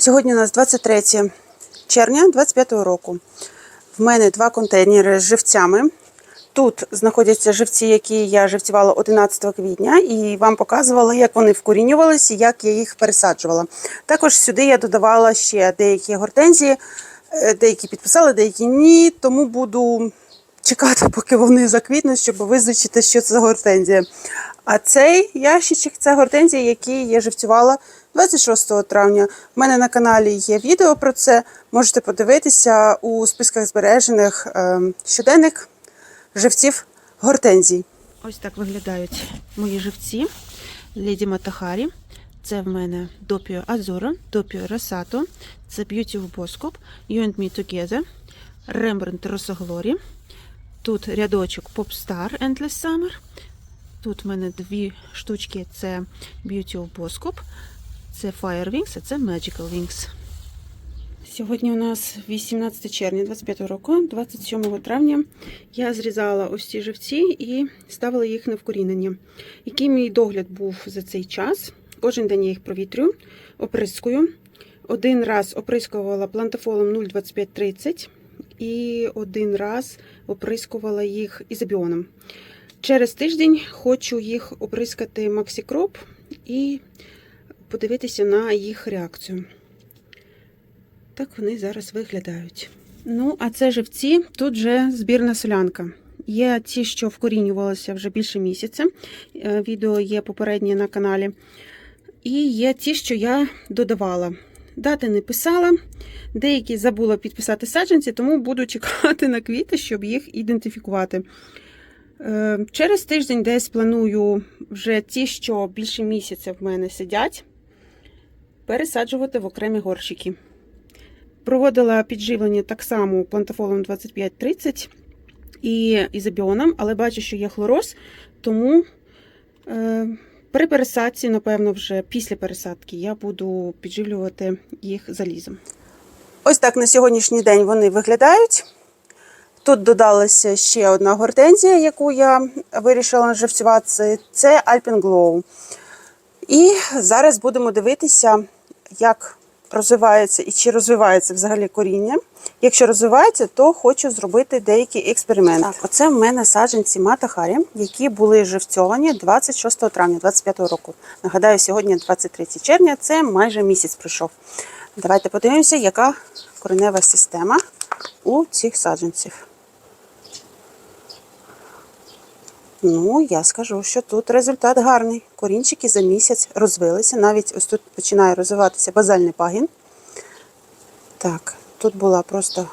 Сьогодні у нас 23 червня 2025 року. В мене два контейнери з живцями. Тут знаходяться живці, які я живцювала 11 квітня, і вам показувала, як вони вкорінювалися, як я їх пересаджувала. Також сюди я додавала ще деякі гортензії, е, деякі підписали, деякі ні. Тому буду чекати, поки вони заквітнуть, щоб визначити, що це за гортензія. А цей ящичок це гортензія, який я живцювала 26 травня. У мене на каналі є відео про це. Можете подивитися у списках збережених е, щоденник живців гортензій. Ось так виглядають мої живці Леді Матахарі. Це в мене Допіо Азоро, Допіо Росато, це Beauty of Boskop, You and Me Together, Rembrandt Росоглорі. Тут рядочок Popstar Endless Summer. Тут в мене дві штучки: це Beauty of Boskop, це Fire Wings, а це Magical Wings. Сьогодні у нас 18 червня 25 року, 27 травня я зрізала ось ці живці і ставила їх на вкорінення. Який мій догляд був за цей час? Кожен день я їх провітрюю, оприскую. Один раз оприскувала плантафолом 0,2530 і один раз оприскувала їх ізобіоном. Через тиждень хочу їх оприскати Максікроп і подивитися на їх реакцію. Так вони зараз виглядають. Ну, а це живці, тут вже збірна солянка. Є ті, що вкорінювалися вже більше місяця. Е, Відео є попереднє на каналі. І є ті, що я додавала. Дати не писала, деякі забула підписати саджанці, тому буду чекати на квіти, щоб їх ідентифікувати. Е, Через тиждень десь планую вже ті, що більше місяця в мене сидять, пересаджувати в окремі горщики. Проводила підживлення так само плантафолом 25-30 і ізобіоном, але бачу, що є хлороз, тому е, при пересадці, напевно, вже після пересадки я буду підживлювати їх залізом. Ось так на сьогоднішній день вони виглядають. Тут додалася ще одна гортензія, яку я вирішила живцювати. Це Alpine Glow. І зараз будемо дивитися, як розвивається і чи розвивається взагалі коріння. Якщо розвивається, то хочу зробити деякий експеримент. Так, оце в мене саджанці Матахарі, які були живцьовані 26 травня 2025 року. Нагадаю, сьогодні 23 червня, це майже місяць пройшов. Давайте подивимося, яка коренева система у цих саджанців. Ну, я скажу, що тут результат гарний. Корінчики за місяць розвилися. Навіть ось тут починає розвиватися базальний пагін. Так, тут була просто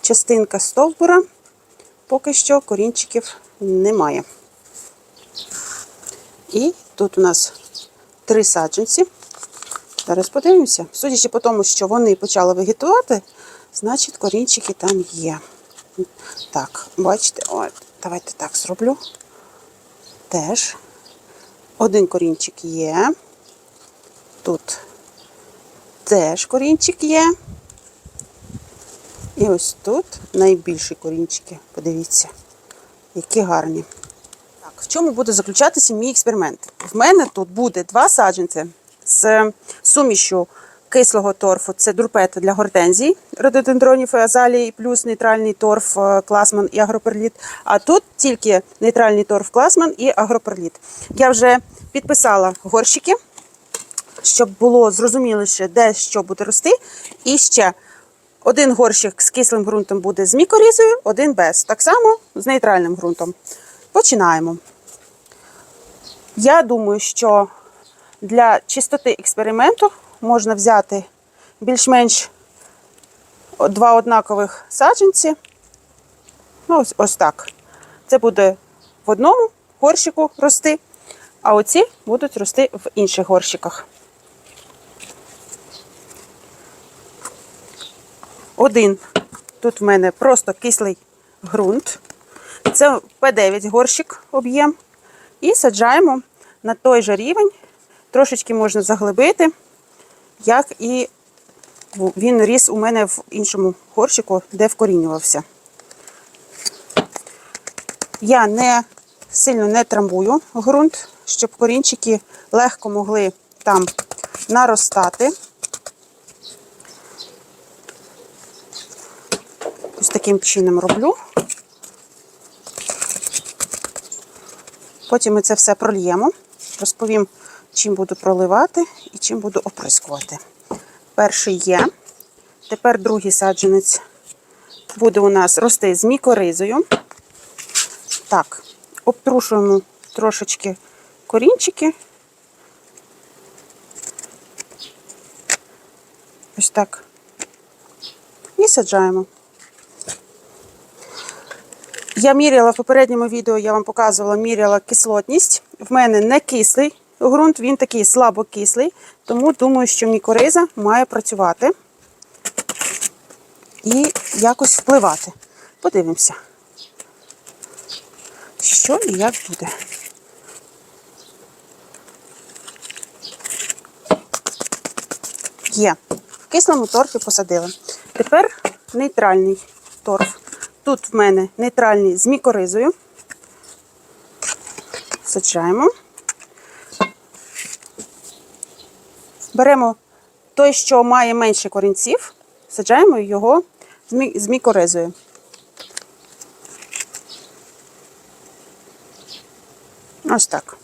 частинка стовбура. Поки що корінчиків немає. І тут у нас три саджанці. Зараз подивимося. Судячи по тому, що вони почали вегетувати, значить корінчики там є. Так, бачите, от, давайте так зроблю. Теж один корінчик є. Тут теж корінчик є. І ось тут найбільші корінчики. Подивіться, які гарні. Так, в чому буде заключатися мій експеримент? В мене тут буде два саджанці з сумішю кислого торфу. Це дурпета для гортензій, рододендронів і азалії, плюс нейтральний торф е, класман і агроперліт. А тут тільки нейтральний торф класман і агроперліт. Я вже підписала горщики, щоб було зрозуміліше, де що буде рости. І ще один горщик з кислим ґрунтом буде з мікорізою, один без. Так само з нейтральним ґрунтом. Починаємо. Я думаю, що для чистоти експерименту можна взяти більш-менш два однакових саджанці. Ну, ось, ось так. Це буде в одному горщику рости, а оці будуть рости в інших горщиках. Один. Тут в мене просто кислий ґрунт. Це П9 горщик об'єм. І саджаємо на той же рівень. Трошечки можна заглибити, як і він ріс у мене в іншому горщику, де вкорінювався. Я не сильно не трамбую ґрунт, щоб корінчики легко могли там наростати. Ось таким чином роблю. Потім ми це все прольємо, розповім чим буду проливати і чим буду оприскувати. Перший є. Тепер другий саджанець буде у нас рости з мікоризою. Так, обтрушуємо трошечки корінчики. Ось так. І саджаємо. Я міряла в попередньому відео, я вам показувала, міряла кислотність. В мене не кислий ґрунт, він такий слабокислий, тому думаю, що мікориза має працювати і якось впливати. Подивимося, що і як буде. Є. В кислому торфі посадили. Тепер нейтральний торф. Тут в мене нейтральний з мікоризою. Саджаємо. Беремо той, що має менше корінців, саджаємо його з мі- мікоризою. Ось так.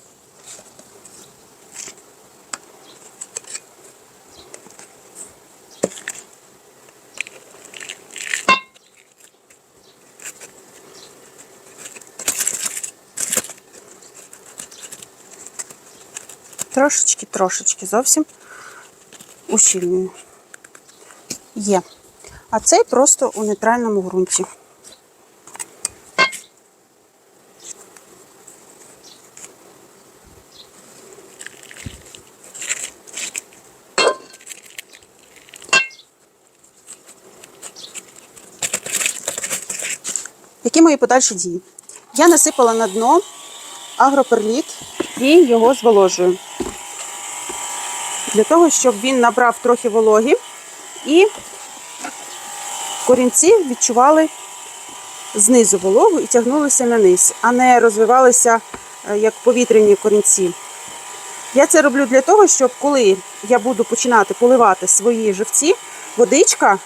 Трошечки, трошечки зовсім ущільнюю. Є. А цей просто у нейтральному ґрунті. Які мої подальші дії? Я насипала на дно агроперліт і його зволожую. Для того, щоб він набрав трохи вологі і корінці відчували знизу вологу і тягнулися на низ, а не розвивалися е, як повітряні корінці. Я це роблю для того, щоб коли я буду починати поливати свої живці, водичка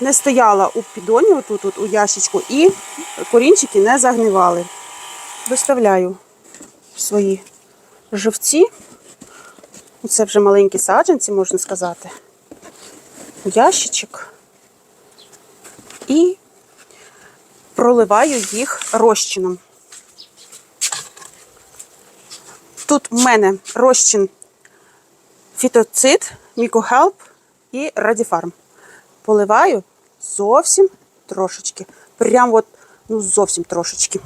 не стояла у піддоні, отут, от, у ящичку, і корінчики не загнивали. Доставляю свої живці. Це вже маленькі саджанці, можна сказати. Ящичок. І проливаю їх розчином. Тут в мене розчин фітоцид, мікохелп і радіфарм. Поливаю зовсім трошечки. Прям от, ну зовсім трошечки.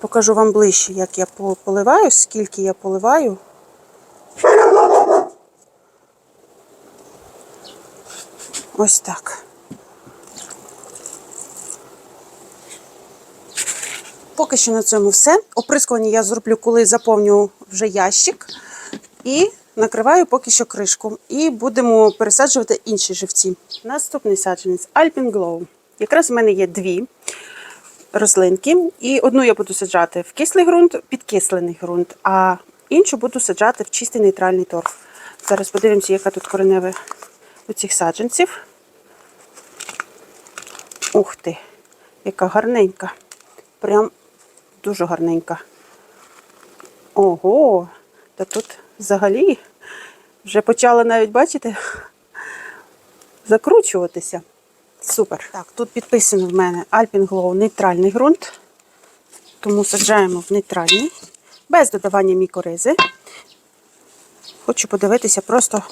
Покажу вам ближче, як я поливаю, скільки я поливаю. Ось так. Поки що на цьому все. Оприскування я зроблю, коли заповню вже ящик. І накриваю поки що кришку. І будемо пересаджувати інші живці. Наступний саджанець Alpine Glow. Якраз в мене є дві рослинки. І одну я буду саджати в кислий ґрунт, підкислений ґрунт, а іншу буду саджати в чистий нейтральний торф. Зараз подивимося, яка тут коренева у цих саджанців. Ух ти, яка гарненька. Прям дуже гарненька. Ого, та тут взагалі вже почала навіть, бачите, закручуватися. Супер. Так, тут підписано в мене Glow нейтральний ґрунт. Тому саджаємо в нейтральний, без додавання мікоризи. Хочу подивитися просто,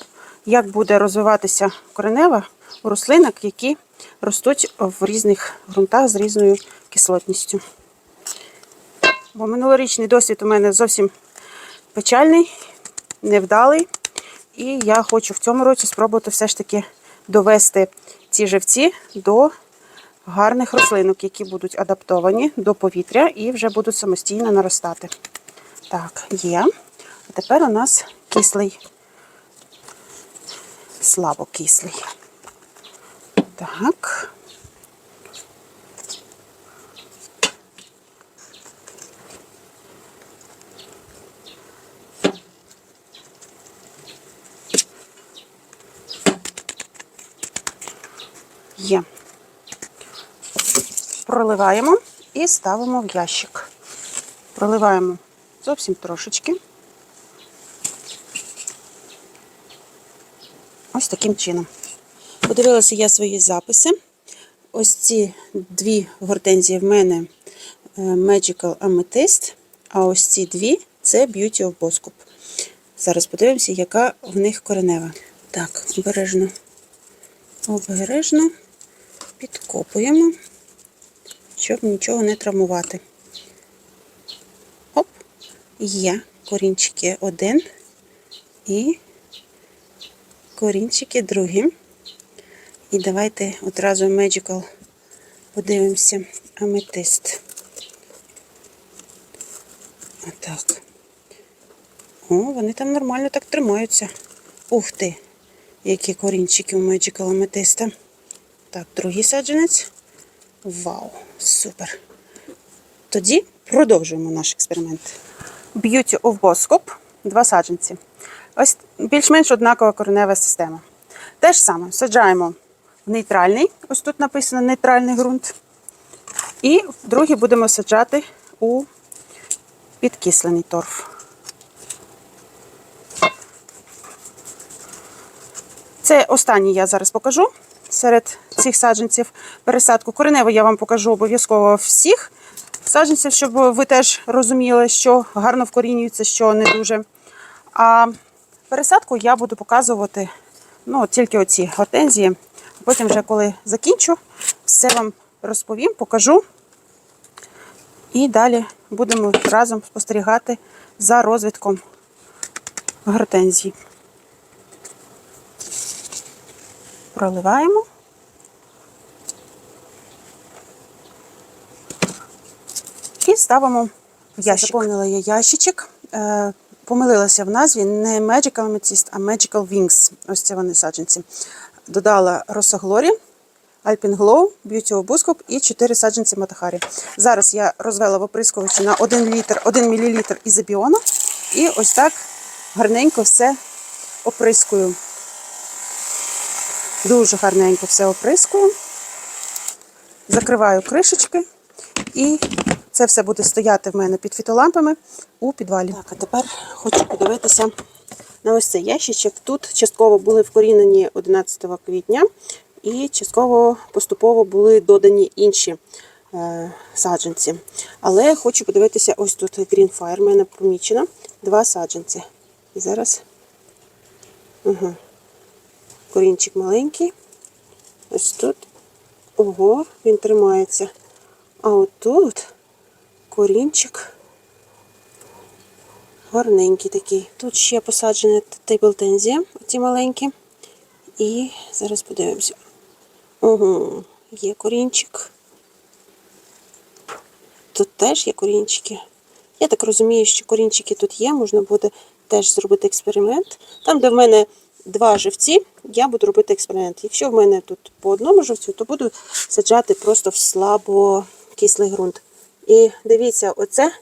як буде розвиватися коренева у рослинок, які ростуть в різних ґрунтах з різною кислотністю. Бо минулорічний досвід у мене зовсім печальний, невдалий. І я хочу в цьому році спробувати все ж таки довести ці живці до гарних рослинок, які будуть адаптовані до повітря і вже будуть самостійно наростати. Так, є. А тепер у нас кислий, слабокислий. Так. Є. проливаємо і ставимо в ящик. Проливаємо зовсім трошечки. Ось таким чином. Подивилася я свої записи. Ось ці дві гортензії в мене е, Magical Amethyst, а ось ці дві це Beauty of Boskop. Зараз подивимося, яка в них коренева. Так, обережно, обережно підкопуємо, щоб нічого не травмувати. Оп, є корінчики один і корінчики другі. І давайте одразу Magical подивимося аметист. Отак. О, вони там нормально так тримаються. Ух ти, які корінчики у Magical аметиста. Так, другий саджанець. Вау, супер. Тоді продовжуємо наш експеримент. Beauty of Boskop. Два саджанці. Ось більш-менш однакова коренева система. Те ж саме саджаємо в нейтральний, ось тут написано нейтральний ґрунт. І другий будемо саджати у підкислений торф. Це останній я зараз покажу серед цих саджанців пересадку. Кореневу я вам покажу обов'язково всіх саджанців, щоб ви теж розуміли, що гарно вкорінюється, що не дуже. А пересадку я буду показувати ну, тільки оці гортензії. Потім, вже коли закінчу, все вам розповім, покажу. І далі будемо разом спостерігати за розвитком гортензій. Проливаємо. І ставимо в ящик. Заповнила я ящичок. Помилилася в назві не Magical Amethyst, а Magical Wings. Ось це вони саджанці. Додала Rosa Glory, Alpine Glow, Beauty of Boskop і 4 саджанці Матахарі. Зараз я розвела в оприскувачі на 1 літр, 1 мл ізобіону. І ось так гарненько все оприскую. Дуже гарненько все оприскую. Закриваю кришечки і це все буде стояти в мене під фітолампами у підвалі. Так, а тепер хочу подивитися на ось цей ящичок. Тут частково були вкорінені 11 квітня і частково поступово були додані інші е, саджанці. Але хочу подивитися, ось тут Green Fire в мене помічено. Два саджанці. І зараз угу. корінчик маленький. Ось тут. Ого, він тримається. А отут корінчик гарненький такий. Тут ще посаджена тейблтензія, ці маленькі. І зараз подивимося. Ого, є корінчик. Тут теж є корінчики. Я так розумію, що корінчики тут є, можна буде теж зробити експеримент. Там, де в мене два живці, я буду робити експеримент. Якщо в мене тут по одному живцю, то буду саджати просто в слабо кислий ґрунт. І дивіться, оце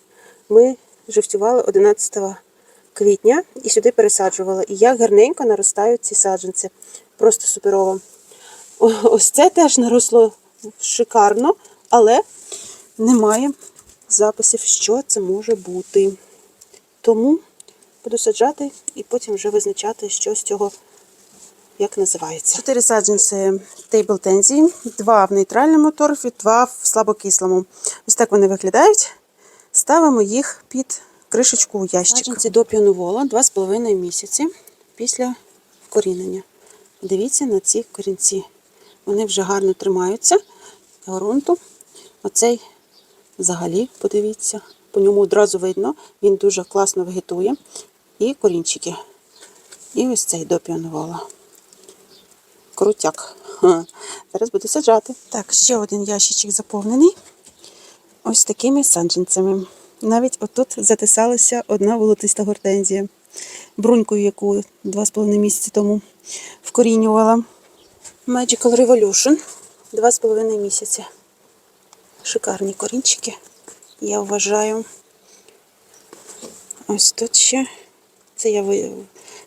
ми живцювали 11 квітня і сюди пересаджували. І як гарненько наростають ці саджанці. Просто суперово. Ось це теж наросло шикарно, але немає записів, що це може бути. Тому буду саджати і потім вже визначати, що з цього як називається. Чотири саджанці тейблтензії, два в нейтральному торфі, два в слабокислому. Ось так вони виглядають. Ставимо їх під кришечку у ящик. Саджанці до піонувола 2,5 місяці після вкорінення. Дивіться на ці корінці. Вони вже гарно тримаються ґрунту. Оцей взагалі, подивіться, по ньому одразу видно, він дуже класно вегетує. І корінчики. І ось цей до піонувола. Крутяк. Зараз буду саджати. Так, ще один ящичок заповнений. Ось такими саджанцями. Навіть отут затисалася одна волотиста гортензія, брунькою, яку 2,5 місяці тому вкорінювала. Magical Revolution 2,5 місяці. Шикарні корінчики, я вважаю. Ось тут ще. Це я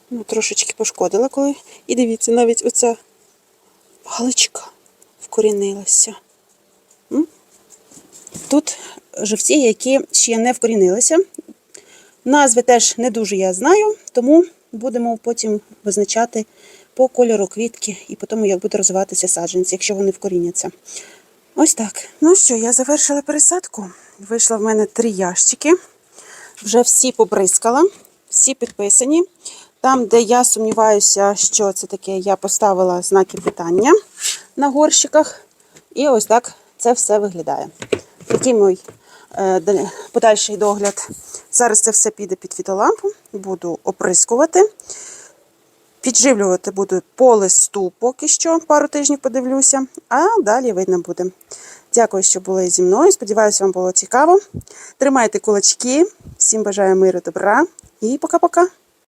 ну, трошечки пошкодила коли. І дивіться, навіть оця галочка вкорінилася. Тут живці, які ще не вкорінилися. Назви теж не дуже я знаю, тому будемо потім визначати по кольору квітки і по тому, як буде розвиватися саджанці, якщо вони вкоріняться. Ось так. Ну що, я завершила пересадку. Вийшло в мене три ящики. Вже всі побризкала, всі підписані. Там, де я сумніваюся, що це таке, я поставила знаки питання на горщиках. І ось так це все виглядає. Такий мій е, подальший догляд. Зараз це все піде під фітолампу, буду оприскувати. Підживлювати буду по листу поки що, пару тижнів подивлюся, а далі видно буде. Дякую, що були зі мною. Сподіваюся, вам було цікаво. Тримайте кулачки. Всім бажаю миру, добра і пока-пока.